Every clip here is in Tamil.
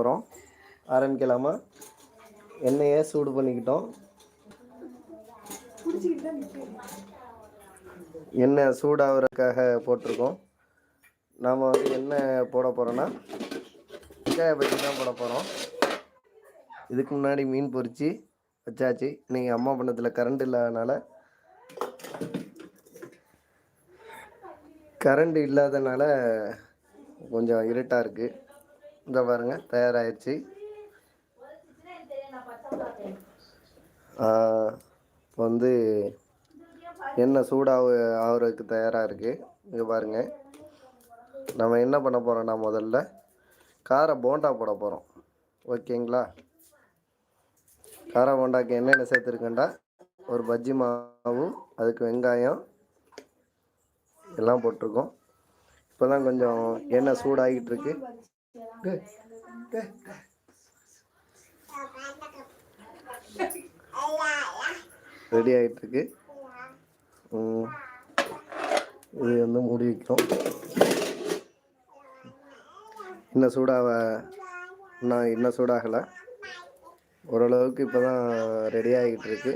போகிறோம் ஆரம்பிக்கலாமா? எண்ணெயை சூடு பண்ணிக்கிட்டோம். எண்ணெய் சூடாகிறதுக்காக போட்டிருக்கோம். நாம் வந்து எண்ணெய் போட போகிறோன்னா வெங்காய பஜ்ஜி தான் போட போகிறோம் இதுக்கு முன்னாடி மீன் பொறிச்சு வச்சாச்சு. இன்றைக்கி அம்மா பண்ணத்தில் கரண்ட் இல்லாதனால கரண்ட் இல்லாதனால கொஞ்சம் இருட்டாக இருக்குது இந்த பாருங்க தயாராகிடுச்சு இப்போ வந்து எண்ணெய் சூடாக ஆகுறதுக்கு தயாராக இருக்குது இங்கே பாருங்கள் நம்ம என்ன பண்ண போகிறோம்னா முதல்ல கார போண்டா போட போகிறோம் ஓகேங்களா? கார போண்டாக்கு என்னென்ன சேர்த்துருக்கேன்டா. ஒரு பஜ்ஜி மாவு அதுக்கு வெங்காயம் எல்லாம் போட்டிருக்கோம். இப்போ தான் கொஞ்சம் எண்ணெய் சூடாகிட்டு இருக்கு. Good. Good. ரெடி ஆகிட்டு இருக்கு இது வந்து மூடி வைக்கிறோம் இன்னும் சூடாக இன்னும் இன்னும் சூடாகலை ஓரளவுக்கு இப்போ தான் ரெடி ஆகிட்டு இருக்கு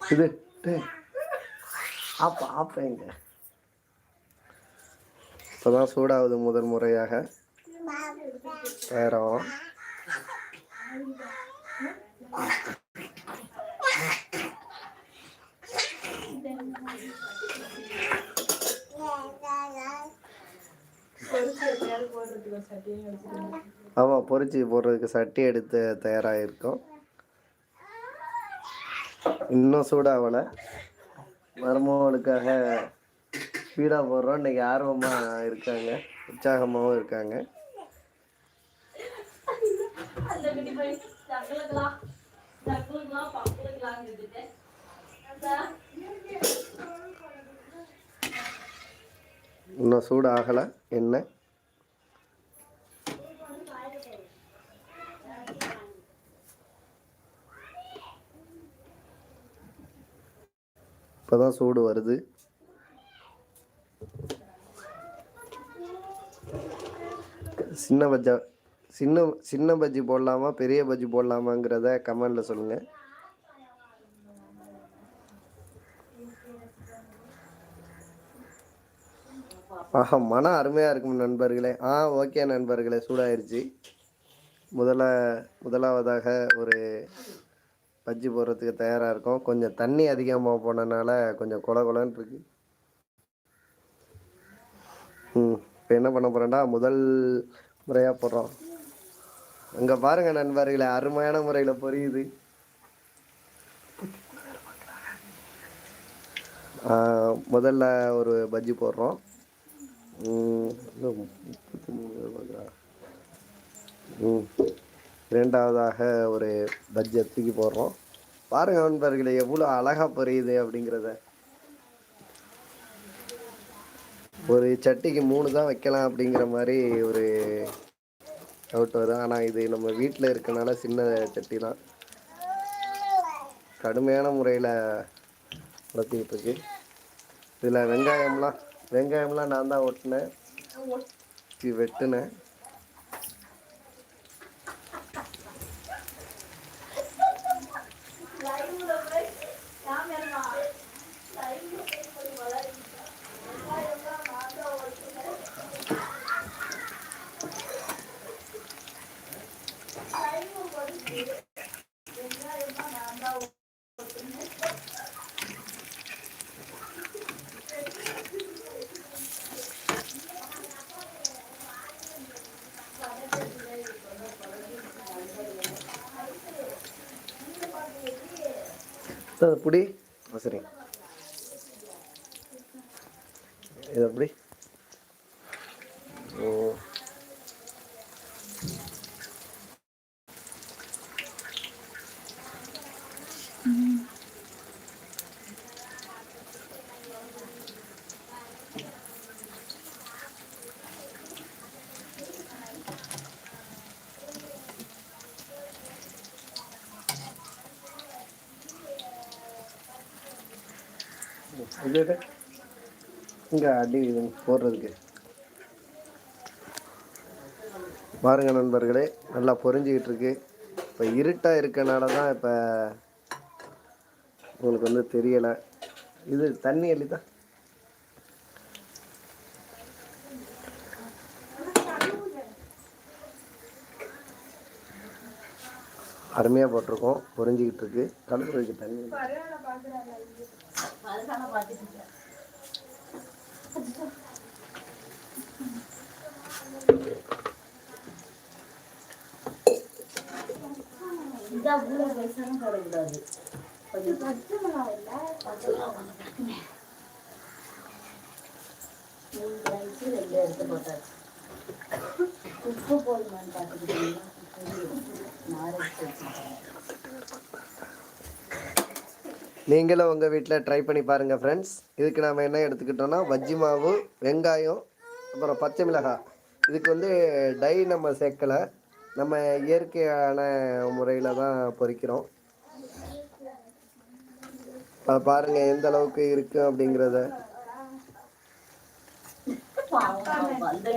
இது ஆப் ஆப்பா ஆப்பா எங்க? இப்போதான் சூடாவது முதல் முறையாக. தயாராகும் ஆமாம் பொரிச்சு போடுறதுக்கு சட்டி எடுத்து தயாராக இருக்கும் இன்னும் சூடாகலை மருமகளுக்காக ஸ்பீடாக போடுறோம். இன்னைக்கு ஆர்வமாக இருக்காங்க. உற்சாகமாகவும் இருக்காங்க. இன்னும் சூடு ஆகலை இப்போ இப்போதான் சூடு வருது. சின்ன பஜ்ஜா சின்ன சின்ன பஜ்ஜி போடலாமா பெரிய பஜ்ஜி போடலாமாங்கிறத கமெண்டில் சொல்லுங்கள் ஆஹா மனம் அருமையாக இருக்கும் நண்பர்களே. ஆ ஓகே நண்பர்களே சூடாயிருச்சு. முதல்ல முதலாவதாக ஒரு பஜ்ஜி போடுறதுக்கு தயாராக இருக்கும். கொஞ்சம் தண்ணி அதிகமாக போனனால கொஞ்சம் கொல குலன்னு இருக்கு. ம் இப்போ என்ன பண்ண போகிறேன்டா முதல் முறையாக போடுறோம். அங்கே பாருங்கள் நண்பர்களே அருமையான முறையில் பொரியுது. முதல்ல ஒரு பஜ்ஜி போடுறோம். முப்பத்தி மூணு ம் இரண்டாவதாக ஒரு பஜ்ஜியை தூக்கி போடுறோம். பாருங்க நண்பர்களே எவ்வளோ அழகா பொரியுது அப்படிங்கிறத. ஒரு சட்டிக்கு மூணு தான் வைக்கலாம் அப்படிங்கிற மாதிரி ஒரு டவுட் வரும். ஆனால் இது நம்ம வீட்டில் இருக்கனால சின்ன சட்டி தான் கடுமையான முறையில் வளர்த்திக்கிட்டு இருக்கு. இதில் வெங்காயம்லாம் வெங்காயம்லாம் நான் தான் ஒட்டினேன் வெட்டினேன் அது புடி. ஆ, சரி. இது எப்படி ஓ. இங்கே அடி போடுறதுக்கு. பாருங்க நண்பர்களே நல்லா பொறிஞ்சிக்கிட்டு இருக்கு. இப்போ இருட்டாக இருக்கனால தான் இப்போ உங்களுக்கு வந்து தெரியலை. இது தண்ணி அள்ளிதான் அருமையாக போட்டிருக்கோம். பொரிஞ்சிக்கிட்டு இருக்கு. கலந்துருக்கு தண்ணி இதா உள்ள வயசான போடக்கூடாது கொஞ்சம் மூணு ரைஸு ரெண்டு எடுத்து போட்டாச்சு உப்பு போடணும்னு பார்த்துக்கிட்டீங்கன்னா நார் எடுத்து வச்சுருக்கேன் நீங்களும் உங்கள் வீட்டில் ட்ரை பண்ணி பாருங்கள் ஃப்ரெண்ட்ஸ் இதுக்கு நாம் என்ன எடுத்துக்கிட்டோம்னா வஜ்ஜி மாவு வெங்காயம் அப்புறம் பச்சை மிளகாய் இதுக்கு வந்து டை நம்ம சேர்க்கலை. நம்ம இயற்கையான முறையில் தான் பொறிக்கிறோம். அதை பாருங்கள் எந்த அளவுக்கு இருக்குது அப்படிங்கிறத. வந்து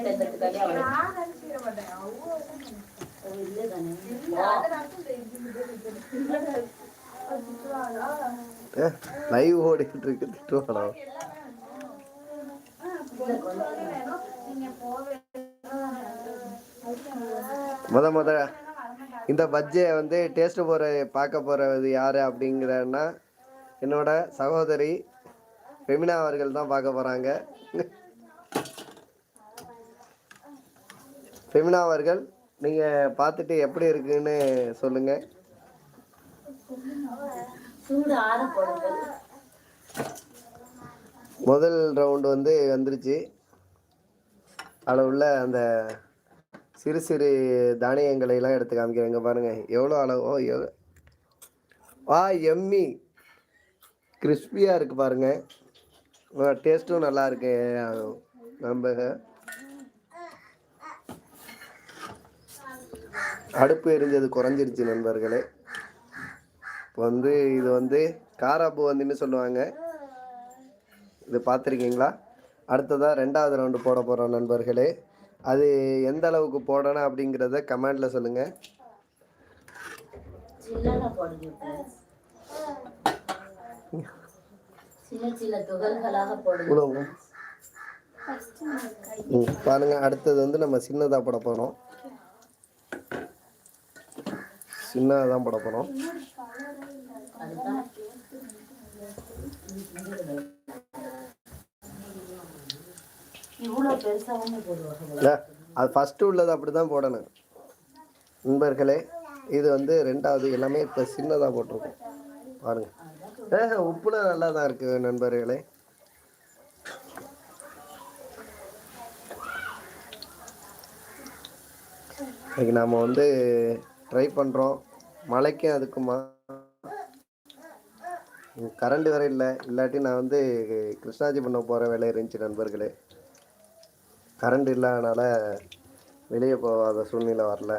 இல்லை லைவ் ஓடிக்கிட்டு இருக்கு திட்டுவாடா முத முத இந்த பஜ்ஜியை வந்து டேஸ்ட் போகிற பார்க்க போகிறது யார் அப்படிங்கிறன்னா என்னோட சகோதரி ரெமினா அவர்கள் தான் பார்க்க போகிறாங்க ரெமினா அவர்கள் நீங்கள் பார்த்துட்டு எப்படி இருக்குன்னு சொல்லுங்கள் சூடு ஆற போடுங்கள் முதல் ரவுண்டு வந்து வந்துருச்சு. அதில் உள்ள அந்த சிறு சிறு தானியங்களை எல்லாம் எடுத்து காமிக்கிறேங்க பாருங்க எவ்வளோ அளவோ? எவ்வளோ வா எம்மி கிறிஸ்பியாக இருக்குது பாருங்க. டேஸ்ட்டும் நல்லா இருக்கு. நம்ம அடுப்பு எரிஞ்சது குறைஞ்சிருச்சு நண்பர்களே. வந்து இது வந்து காராப்பூ வந்துன்னு சொல்லுவாங்க. இது பார்த்துருக்கீங்களா? அடுத்ததாக ரெண்டாவது ரவுண்டு போட போகிறோம் நண்பர்களே. அது எந்த அளவுக்கு போடணும் அப்படிங்கிறத கமெண்டில் சொல்லுங்கள் பாருங்கள் அடுத்தது வந்து நம்ம சின்னதாக போட போகிறோம் சின்னதாக தான் போட போகிறோம் அது ஃபஸ்ட்டு உள்ளது அப்படி தான் போடணும். நண்பர்களே இது வந்து ரெண்டாவது எல்லாமே இப்போ சின்னதாக போட்டிருக்கோம். பாருங்கள் ஏ உப்புலாம் நல்லா தான் இருக்குது நண்பர்களே. இன்னைக்கு நாம் வந்து ட்ரை பண்ணுறோம் மழைக்கும் அதுக்குமா கரண்ட் வேற இல்லை. இல்லாட்டி நான் வந்து கிருஷ்ணாஜி பண்ண போகிற வேலை இருந்துச்சு நண்பர்களே. கரண்ட் இல்லாதனால வெளியே போகாத சூழ்நிலை வரல.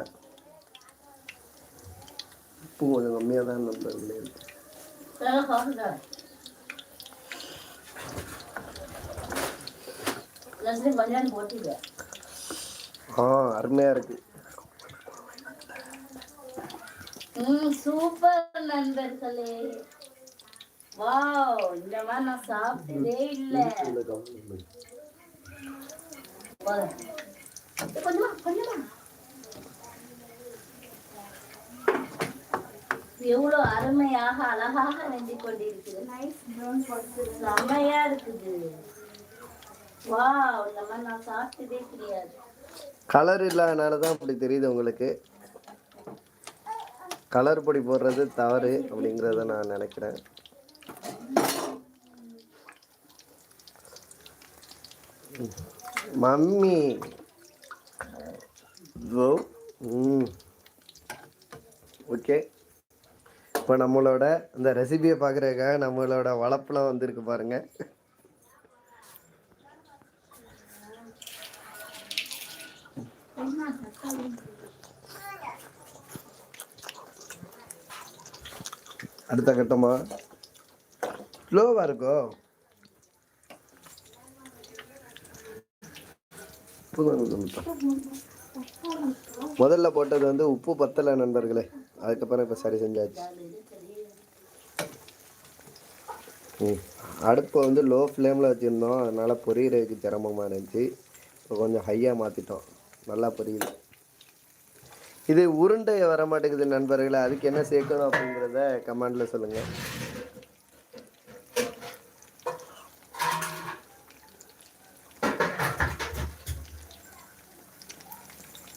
உப்பு கொஞ்சம் கம்மியாக தான் நண்பர்களே. இருக்கு ஆ அருமையாக இருக்குது சூப்பர் நண்பர்களே. வாவ் இந்த மாதிரி நான் சாப்பிட்டதே இல்லை. கொஞ்சமா கொஞ்சமா. எவ்வளவு அருமையாக அழகாக வெந்து கொண்டிருக்குது. செம்மையா இருக்குது. வாவ் இந்த மாதிரி நான் சாப்பிட்டதே கிடையாது. கலர் இல்லாதனால தான் அப்படி தெரியுது உங்களுக்கு. கலர் பொடி போடுறது தவறு அப்படிங்கிறத நான் நினைக்கிறேன். மம்மி. ஓ ம். ஓகே. இப்போ நம்மளோட இந்த ரெசிபியை பார்க்குறதுக்காக நம்மளோட வளப்பெலாம் வந்திருக்கு பாருங்க. அடுத்த கட்டமா? ஸ்லோவாக இருக்கோ? உப்பு முதல்ல போட்டது வந்து உப்பு பத்தலை நண்பர்களே. அதுக்கப்புறம் இப்போ சரி செஞ்சாச்சு. ம். அடுப்பை வந்து லோ ஃப்ளேமில் வச்சுருந்தோம். அதனால் பொரியறதுக்கு சிரமமாக இருந்துச்சு. இப்போ கொஞ்சம் ஹையாக மாற்றிட்டோம் நல்லா பொரியுது இது உருண்டை வர மாட்டேங்குது நண்பர்களே. அதுக்கு என்ன சேர்க்கணும் அப்படிங்கிறத கமெண்டில் சொல்லுங்கள்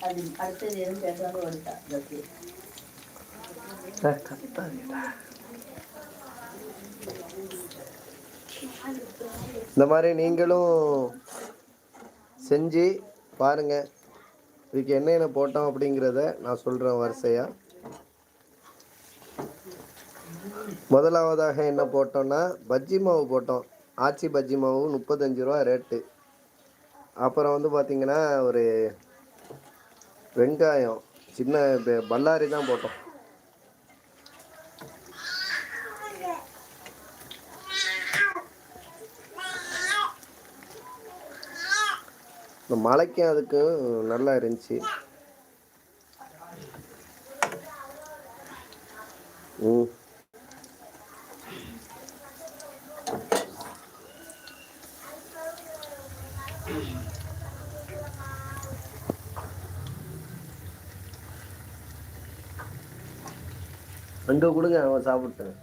அது அடுத்தது எதுவும் பேசாமல் வந்துட்டா இந்த மாதிரி நீங்களும் செஞ்சு பாருங்க இதுக்கு என்னென்ன போட்டோம் அப்படிங்கிறத நான் சொல்கிறேன் வரிசையாக முதலாவதாக என்ன போட்டோம்னா பஜ்ஜி மாவு போட்டோம் ஆச்சி பஜ்ஜி மாவு முப்பத்தஞ்சு ரூபா ரேட்டு அப்புறம் வந்து பார்த்திங்கன்னா ஒரு வெங்காயம் சின்ன பல்லாரி தான் போட்டோம். இந்த மழைக்கும் அதுக்கும் நல்லா இருந்துச்சு. ம். அங்கே கொடுங்க அவன் சாப்பிட்டேன்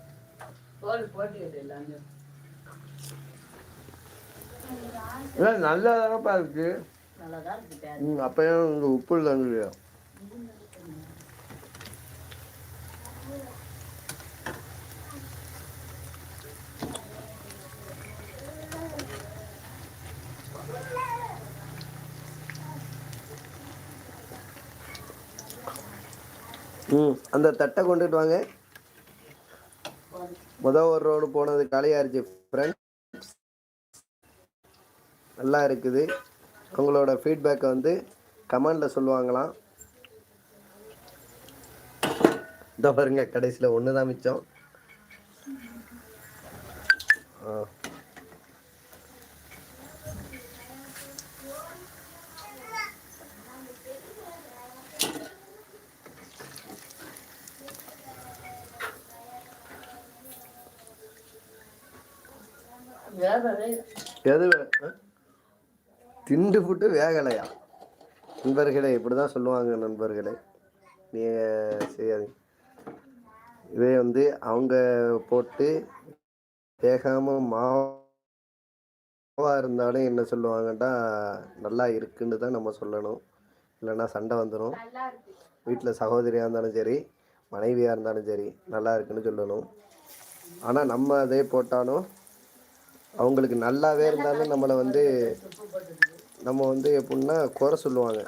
இல்லை நல்லா தானப்பா இருக்கு ம் அப்பயும் இங்கே உப்பு இல்லைங்க ம். அந்த தட்டை கொண்டுட்டு வாங்க. முதல் ஒரு ரோடு போனது காலியாயிருச்சு ஃப்ரெண்ட்ஸ் நல்லா இருக்குது. உங்களோட ஃபீட்பேக்கை வந்து கமெண்டில் சொல்லுவாங்களாம். இந்த பாருங்க கடைசியில் ஒன்று தான் மிச்சம். ஆ. எது? திண்டு புட்டு வேகலையா? நண்பர்களே இப்படி தான் சொல்லுவாங்க நண்பர்களே. நீங்கள் செய்யாதீங்க. இதே வந்து அவங்க போட்டு வேகாமல் மாவாக இருந்தாலும் என்ன சொல்லுவாங்கட்டா நல்லா இருக்குன்னு தான் நம்ம சொல்லணும். இல்லைன்னா சண்டை வந்துடும் வீட்டில் சகோதரியாக இருந்தாலும் சரி மனைவியாக இருந்தாலும் சரி நல்லா இருக்குன்னு சொல்லணும். ஆனால் நம்ம அதே போட்டாலும் அவங்களுக்கு நல்லாவே இருந்தாலும் நம்மளை வந்து நம்ம வந்து எப்படின்னா குறை சொல்லுவாங்க.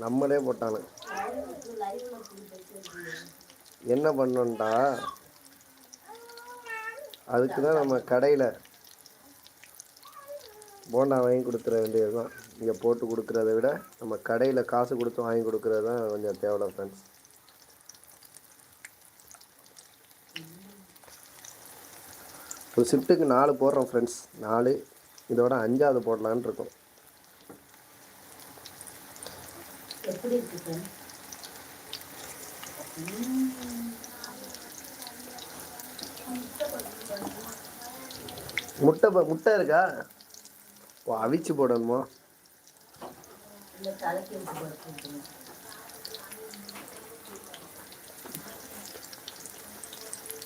நம்மளே போட்டாலும் என்ன பண்ணோன்டா அதுக்கு தான் நம்ம கடையில் போண்டா வாங்கி கொடுத்துட வேண்டியது தான் இங்கே போட்டு கொடுக்குறத விட நம்ம கடையில் காசு கொடுத்து வாங்கி கொடுக்குறது தான் கொஞ்சம் தேவை ஃப்ரெண்ட்ஸ் ஒரு ஷிஃப்ட்டுக்கு நாலு போடுறோம் ஃப்ரெண்ட்ஸ் நாலு இதோட அஞ்சாவது போடலான்னு இருக்கோம். முட்டை முட்டை இருக்கா? ஓ அவிச்சு போடணுமா?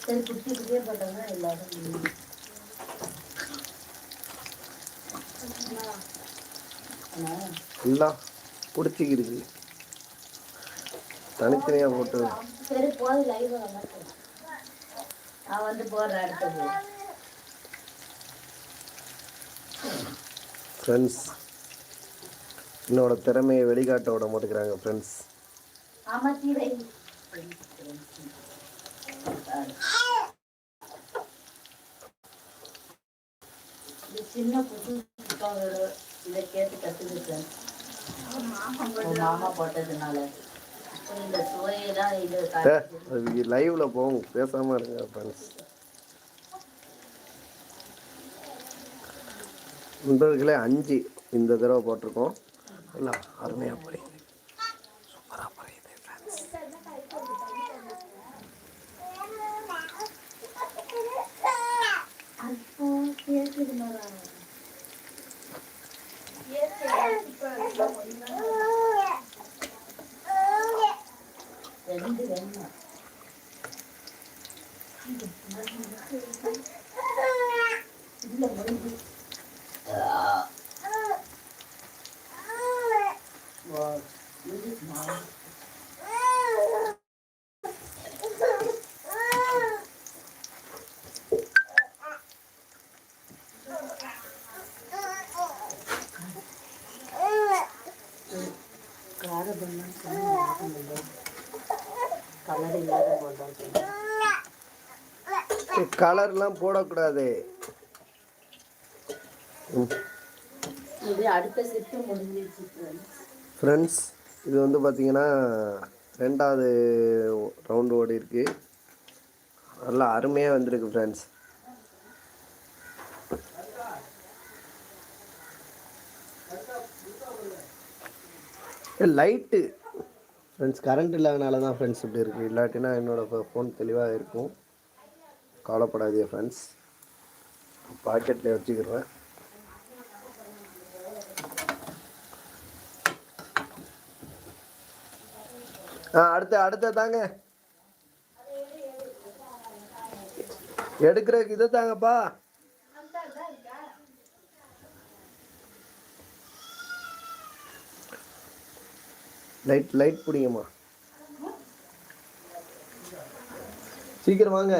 சரி குட்டி குட்டியே எல்லாரும் எல்லாம் பிடிச்சிக்கிருக்கு தனித்தனியாக போட்டு. சரி போய் லைவ் நான் வந்து போடுறேன் அடுத்தது. ஃப்ரெண்ட்ஸ் என்னோட திறமையை வெளிக்காட்ட விட மாட்டேங்கிறாங்க ஃப்ரெண்ட்ஸ் சின்ன புது இதை கேட்டு கற்றுக்கிட்டேன் மாமா போட்டதுனால. இந்த சுவையை தான் இது ஏ அது லைவில் போகும். பேசாமல் இருங்க ஃப்ரெண்ட்ஸ் நண்பர்களே அஞ்சு இந்த தடவை போட்டிருக்கோம். நல்லா அருமையாக புரியுது. சூப்பராக புரியுது ஃப்ரெண்ட்ஸ் ரெண்டு வேணும் இல்ல முடிஞ்சு கலர்லாம் போடக்கூடாது. ஃப்ரெண்ட்ஸ் இது வந்து பார்த்தீங்கன்னா ரெண்டாவது ரவுண்டு ஓடி இருக்கு. நல்லா அருமையாக வந்திருக்கு ஃப்ரெண்ட்ஸ் லைட்டு ஃப்ரெண்ட்ஸ் கரண்ட் இல்லாதனால தான் ஃப்ரெண்ட்ஸ் இப்படி இருக்குது இல்லாட்டினா என்னோடய ஃபோன் தெளிவாக இருக்கும். கவலைப்படாதீங்க ஃப்ரெண்ட்ஸ் பாக்கெட்டில் வச்சுக்கிறேன். ஆ அடுத்த அடுத்த தாங்க. எடுக்கிறதுக்கு இதை தாங்கப்பா. லைட் லைட் பிடிங்கம்மா. சீக்கிரம் வாங்க.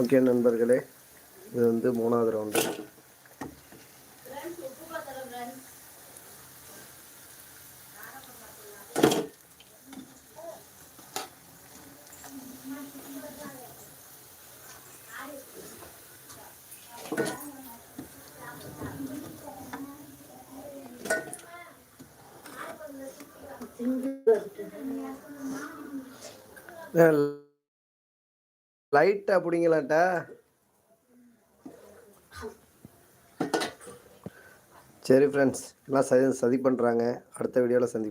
ஓகே நண்பர்களே இது வந்து மூணாவது ரவுண்டு லைட் அப்படிங்களாட்டா? சரி ஃப்ரெண்ட்ஸ் எல்லாம் சதி சதி பண்ணுறாங்க அடுத்த வீடியோவில் சந்திப்போம்.